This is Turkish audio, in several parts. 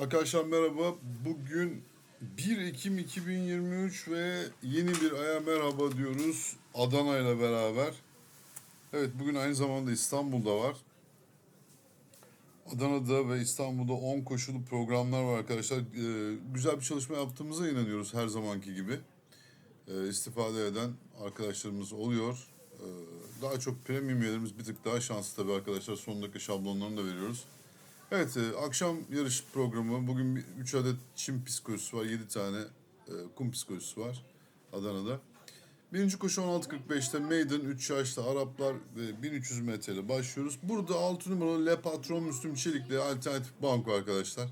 Arkadaşlar merhaba. Bugün 1 Ekim 2023 ve yeni bir aya merhaba diyoruz Adana ile beraber. Evet bugün aynı zamanda İstanbul'da var. Adana'da ve İstanbul'da 10 koşulu programlar var arkadaşlar. Ee, güzel bir çalışma yaptığımıza inanıyoruz her zamanki gibi. Ee, istifade eden arkadaşlarımız oluyor. Ee, daha çok premium üyelerimiz bir tık daha şanslı tabii arkadaşlar. Son dakika şablonlarını da veriyoruz. Evet, e, akşam yarış programı. Bugün 3 adet çim psikolojisi var, 7 tane e, kum psikolojisi var Adana'da. Birinci koşu 16.45'te Maiden 3 yaşlı Araplar ve 1300 metreli başlıyoruz. Burada 6 numaralı Le Patron Müslüm Çelik'le alternatif banko arkadaşlar.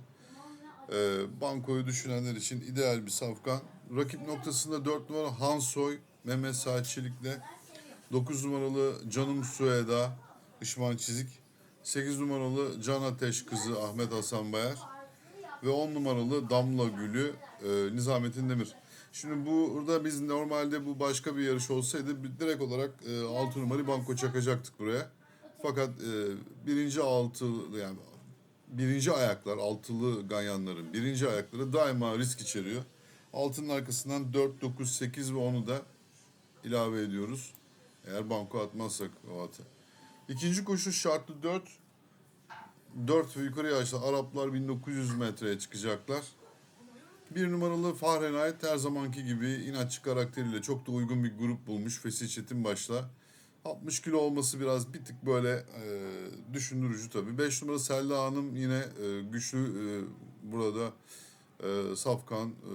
E, bankoyu düşünenler için ideal bir safkan. Rakip noktasında 4 numara Hansoy, Mehmet Saat Çelik'le 9 numaralı Canım Sueda, Işman Çizik. 8 numaralı Can Ateş kızı Ahmet Hasan Bayar. Ve 10 numaralı Damla Gülü e, Nizamettin Demir. Şimdi burada biz normalde bu başka bir yarış olsaydı direkt olarak e, 6 numaralı banko çakacaktık buraya. Fakat e, birinci altı yani birinci ayaklar altılı ganyanların birinci ayakları daima risk içeriyor. Altının arkasından 4, 9, 8 ve 10'u da ilave ediyoruz. Eğer banko atmazsak o atı. İkinci koşu şartlı 4. 4 ve yukarı yaşlı Araplar 1900 metreye çıkacaklar. Bir numaralı Fahrenheit her zamanki gibi inatçı karakteriyle çok da uygun bir grup bulmuş Fesih Çetinbaş'la. 60 kilo olması biraz bir tık böyle e, düşündürücü tabii. 5 numaralı Selda Hanım yine e, güçlü e, burada e, Safkan e,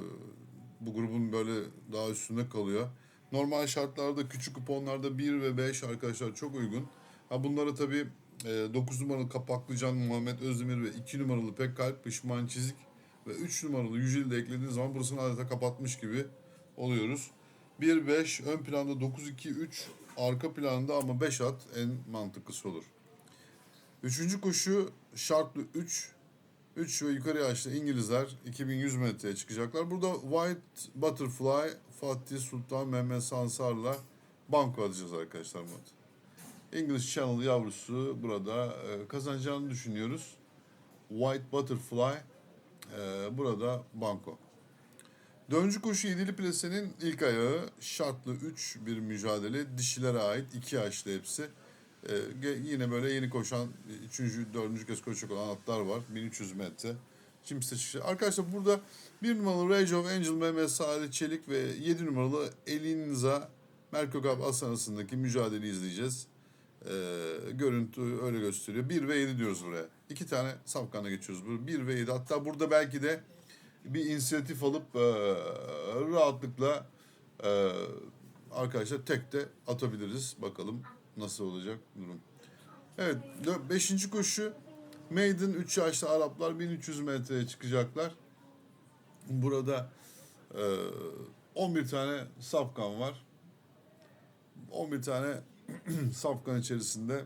bu grubun böyle daha üstünde kalıyor. Normal şartlarda küçük kuponlarda 1 ve 5 arkadaşlar çok uygun. Ha bunlara tabii e, 9 numaralı Kapaklıcan Muhammed Özdemir ve 2 numaralı Pekkalp Pişman Çizik ve 3 numaralı Yücel'i de eklediğiniz zaman burasını adeta kapatmış gibi oluyoruz. 1-5 ön planda 9-2-3 arka planda ama 5 at en mantıklısı olur. Üçüncü koşu şartlı 3. 3 ve yukarı yaşlı İngilizler 2100 metreye çıkacaklar. Burada White Butterfly Fatih Sultan Mehmet Sansar'la banko atacağız arkadaşlar bu English Channel yavrusu burada e, kazanacağını düşünüyoruz. White Butterfly e, burada banko. Döncü koşu yedili plasenin ilk ayağı şartlı 3 bir mücadele. Dişilere ait iki yaşlı hepsi. Ee, yine böyle yeni koşan, üçüncü, dördüncü kez koşacak olan atlar var. 1300 metre. Şimdi seçişi. Arkadaşlar burada bir numaralı Rage of Angel Mehmet Salih Çelik ve 7 numaralı Elinza Merkokab As arasındaki mücadeleyi izleyeceğiz. Ee, görüntü öyle gösteriyor. 1 ve 7 diyoruz buraya. İki tane safkana geçiyoruz. 1 ve 7. Hatta burada belki de bir inisiyatif alıp e, rahatlıkla e, arkadaşlar tek de atabiliriz. Bakalım nasıl olacak durum. Evet 5. koşu Maiden 3 yaşlı Araplar 1300 metreye çıkacaklar. Burada e, 11 tane safkan var. 11 tane safkan içerisinde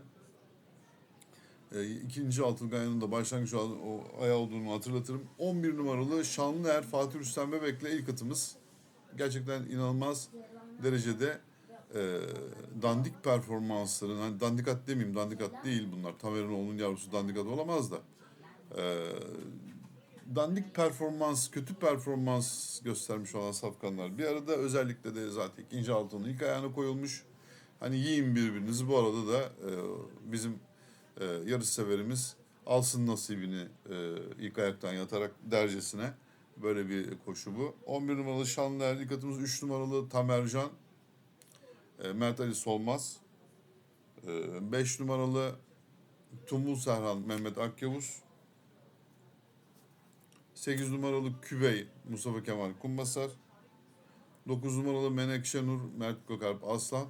e, ikinci altılı ganyanın da başlangıç o ayağı olduğunu hatırlatırım. 11 numaralı Şanlıer Fatih Rüstem Bebek'le ilk atımız. Gerçekten inanılmaz derecede e, dandik performansların, hani dandik at demeyeyim, dandik at değil bunlar. Tamerinoğlu'nun yavrusu dandik at olamaz da. E, dandik performans, kötü performans göstermiş olan safkanlar. Bir arada özellikle de zaten ikinci altının ilk ayağına koyulmuş. Hani yiyin birbirinizi. Bu arada da e, bizim e, yarış severimiz alsın nasibini e, ilk ayaktan yatarak dercesine. Böyle bir koşu bu. 11 numaralı Şanlıer, ilk atımız 3 numaralı Tamercan. E, Mert Ali Solmaz. 5 numaralı Tumbul Serhan Mehmet Akyavuz. 8 numaralı Kübey Mustafa Kemal Kumbasar. 9 numaralı Menekşe Nur Mert Gökalp Aslan.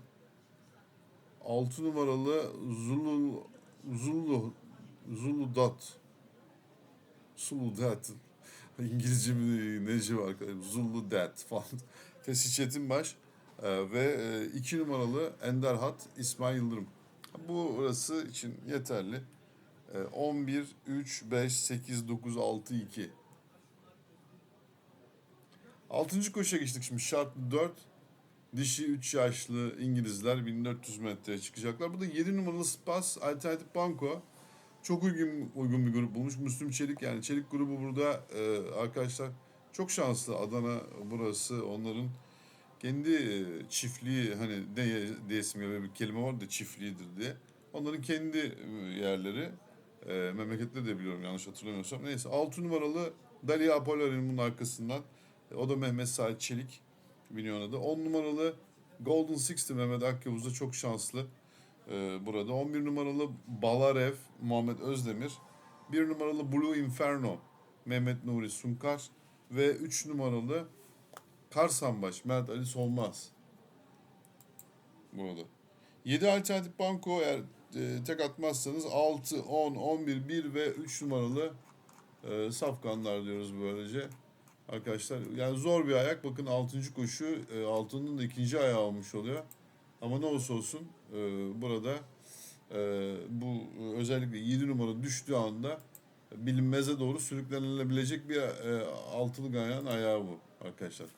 6 numaralı Zulu Zulu Zulu Dat Zulu Dat İngilizce mi neci var Zulu Dat falan. Fesih Çetinbaş ee, ve 2 numaralı Ender Hat İsmail Yıldırım. Bu orası için yeterli. Ee, 11 3 5 8 9 6 2 Altıncı koşuya geçtik şimdi. Şartlı 4 Dişi 3 yaşlı İngilizler 1400 metreye çıkacaklar. Bu da 7 numaralı Spas Alternatif Banko. Çok uygun uygun bir grup bulmuş. Müslüm Çelik yani Çelik grubu burada e, arkadaşlar çok şanslı. Adana burası onların kendi e, çiftliği hani ne diyesim gibi bir kelime var da çiftliğidir diye. Onların kendi e, yerleri. E, memlekette de biliyorum yanlış hatırlamıyorsam. Neyse 6 numaralı Dalia Apollon'un arkasından. E, o da Mehmet Sait Çelik adı. 10 numaralı Golden Sixty Mehmet Akyavuz da çok şanslı e, burada. 11 numaralı Balarev Muhammed Özdemir. 1 numaralı Blue Inferno Mehmet Nuri Sunkar. Ve 3 numaralı Karsambaş Mert Ali Solmaz. Burada. 7 alternatif banko eğer e, tek atmazsanız 6, 10, 11, 1 ve 3 numaralı e, safkanlar diyoruz böylece. Arkadaşlar yani zor bir ayak. Bakın 6. koşu e, altının da ikinci ayağı olmuş oluyor. Ama ne olursa olsun e, burada e, bu özellikle 7 numara düştüğü anda bilinmeze doğru sürüklenilebilecek bir e, altılı ayağın ayağı bu arkadaşlar.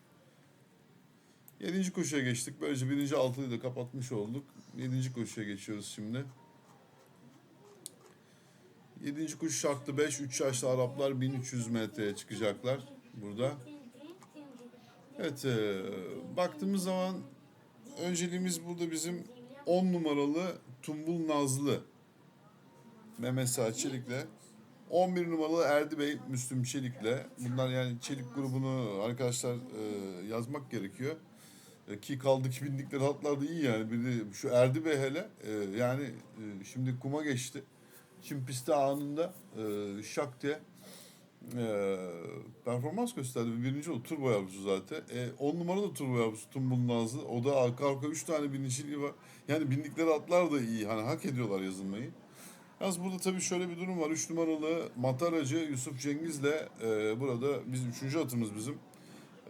7. koşuya geçtik. Böylece birinci altılıyı da kapatmış olduk. 7. koşuya geçiyoruz şimdi. 7. koşu şartlı 5. 3 yaşlı Araplar 1300 metreye çıkacaklar burada. Evet, e, baktığımız zaman önceliğimiz burada bizim 10 numaralı Tumbul Nazlı Mehmet Saat Çelik'le 11 numaralı Erdi Bey Müslüm Çelik'le bunlar yani Çelik grubunu arkadaşlar e, yazmak gerekiyor. E, ki kaldı ki bindikleri hatlar da iyi yani. Bir de şu Erdi Bey hele e, yani e, şimdi kuma geçti. Çim pisti anında e, şak diye e, performans gösterdi. Birinci oldu. Turbo yavrusu zaten. E, 10 numara da turbo yavrusu Tumbul Nazlı. O da arka arka 3 tane biniciliği var. Yani bindikleri atlar da iyi. Hani hak ediyorlar yazılmayı. Yalnız burada tabii şöyle bir durum var. 3 numaralı Mataracı Yusuf Cengiz'le e, burada biz 3. atımız bizim.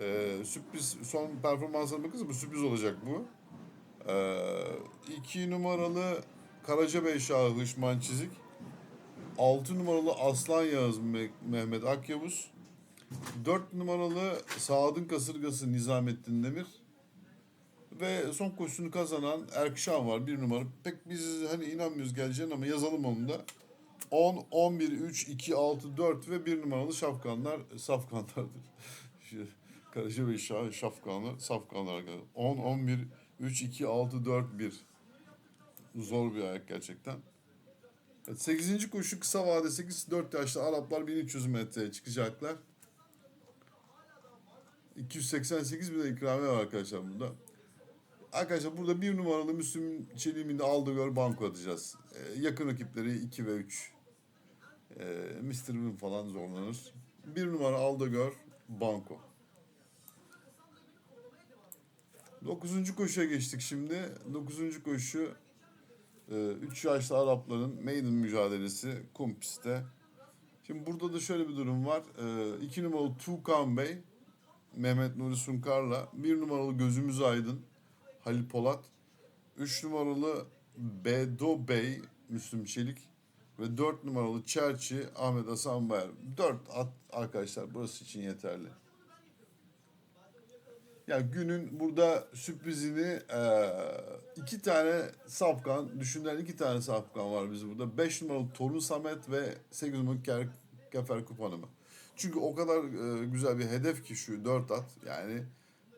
E, sürpriz son performansına bakınca bu sürpriz olacak bu. 2 numaralı Karacabey Şahı Hışman Çizik. 6 numaralı Aslan Yağız Me- Mehmet Akyavuz. 4 numaralı Saad'ın kasırgası Nizamettin Demir. Ve son koşusunu kazanan Erkşan var bir numara. Pek biz hani inanmıyoruz geleceğine ama yazalım onu da. 10, 11, 3, 2, 6, 4 ve 1 numaralı şafkanlar, safkanlardır. Şu Karışa ve Şah, şafkanlar, safkanlar arkadaşlar. 10, 11, 3, 2, 6, 4, 1. Zor bir ayak gerçekten. Evet, 8. koşu kısa vade 8, 4 yaşlı Araplar 1300 metreye çıkacaklar. 288 bin de ikramiye var arkadaşlar burada. Arkadaşlar burada bir numaralı Müslüm Çelik'in de aldığı gör banko atacağız. Ee, yakın rakipleri 2 ve 3. Ee, Mr. Win falan zorlanır. Bir numara aldı gör banko. Dokuzuncu koşuya geçtik şimdi. Dokuzuncu koşu 3 yaşlı Arapların maiden mücadelesi kum. Şimdi burada da şöyle bir durum var. 2 numaralı Tuğkan Bey Mehmet Nuri Sunkar'la bir numaralı Gözümüz Aydın Halil Polat, 3 numaralı Bedo Bey Müslüm Çelik ve 4 numaralı Çerçi Ahmet Hasan Bayar. 4 at arkadaşlar burası için yeterli. Yani günün burada sürprizini iki tane safkan, düşünülen iki tane safkan var biz burada. 5 numaralı Torun Samet ve 8 numaralı Ker, Kefer Kupanımı. Çünkü o kadar e, güzel bir hedef ki şu 4 at. Yani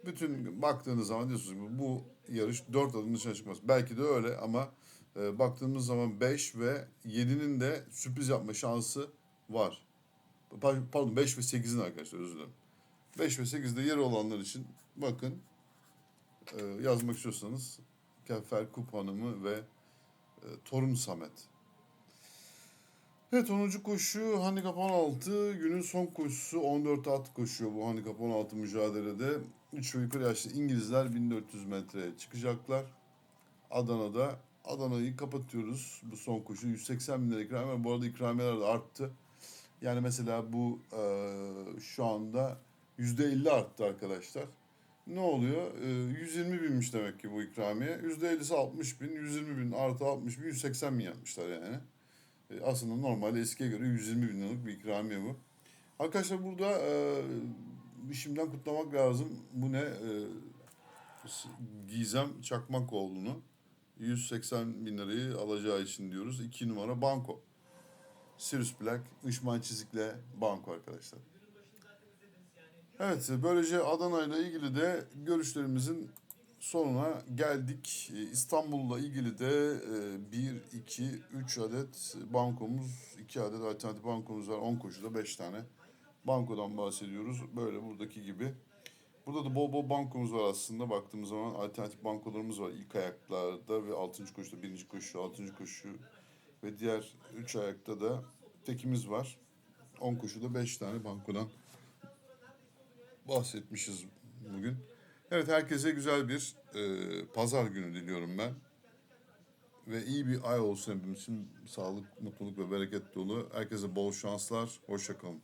bütün baktığınız zaman diyorsunuz bu yarış 4 adımın dışına çıkmaz. Belki de öyle ama e, baktığımız zaman 5 ve 7'nin de sürpriz yapma şansı var. Pa- Pardon 5 ve 8'in arkadaşlar özür dilerim. 5 ve 8'de yeri olanlar için bakın e, yazmak istiyorsanız Kefer Kup Hanımı ve e, Torun Samet. Evet 10. koşu handikap 16. Günün son koşusu 14 at koşuyor bu handikap 16 mücadelede. 3 ve yukarı yaşlı İngilizler 1400 metreye çıkacaklar. Adana'da. Adana'yı kapatıyoruz bu son koşu. 180 bin lira ikramiye. Bu arada ikramiyeler de arttı. Yani mesela bu e, şu anda %50 arttı arkadaşlar. Ne oluyor? E, 120 binmiş demek ki bu ikramiye. %50'si 60 bin, 120 bin artı 60 bin, 180 bin yapmışlar yani. E, aslında normal eskiye göre 120 bin liralık bir ikramiye bu. Arkadaşlar burada e, şimdiden kutlamak lazım. Bu ne? E, Gizem Çakmakoğlu'nu 180 bin lirayı alacağı için diyoruz. 2 numara banko. Sirius Black, Işman Çizik'le Banko arkadaşlar. Evet, böylece Adana ile ilgili de görüşlerimizin sonuna geldik. Ee, İstanbul'la ilgili de 1, 2, 3 adet bankomuz, 2 adet alternatif bankomuz var. 10 koşuda 5 tane bankodan bahsediyoruz. Böyle buradaki gibi. Burada da bol bol bankomuz var aslında. Baktığımız zaman alternatif bankolarımız var. İlk ayaklarda ve 6. koşuda 1. koşu, 6. koşu ve diğer 3 ayakta da tekimiz var. 10 koşuda 5 tane bankodan bahsetmişiz bugün. Evet herkese güzel bir e, pazar günü diliyorum ben. Ve iyi bir ay olsun hepimiz için. Sağlık, mutluluk ve bereket dolu. Herkese bol şanslar. Hoşçakalın.